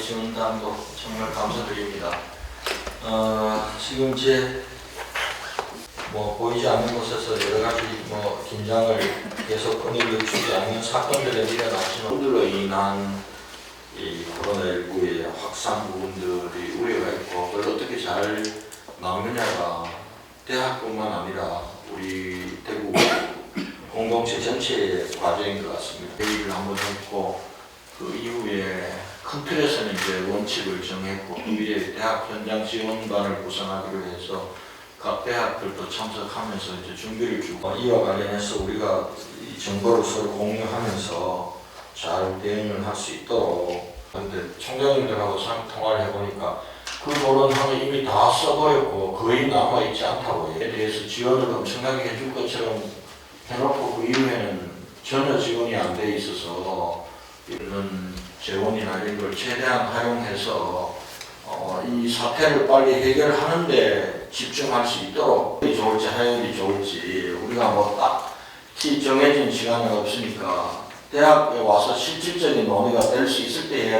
저희 지원단도 정말 감사드립니다. 어, 지금 이제 뭐 보이지 않는 곳에서 여러 가지 뭐 긴장을 계속 끊임을 주지 않는 사건들이 일어났지만 그들로 인한 이 코로나19의 확산 부분들이 우려가 있고 그걸 어떻게 잘 막느냐가 대학뿐만 아니라 우리 대구 공동체 전체의 과제인 것 같습니다. 회의를 한번 했고 3필에서는 이제 원칙을 정했고 미래 대학 현장 지원반을 구성하기로 해서 각 대학들도 참석하면서 이제 준비를 주고 이와 관련해서 우리가 이 정보를 서로 공유하면서 잘 대응을 할 수 있도록 그런데 총장님들하고 통화를 해보니까 그 보론하면 이미 다 써버렸고 거의 남아있지 않다고 에 대해서 지원을 엄청나게 해줄 것처럼 해놓고 그 이후에는 전혀 지원이 안 돼 있어서 이런 재원이나 이런 걸 최대한 활용해서 어, 이 사태를 빨리 해결하는데 집중할 수 있도록 이 좋을지 하연이 좋을지 우리가 뭐 딱히 정해진 시간은 없으니까 대학에 와서 실질적인 논의가 될 수 있을 때 해야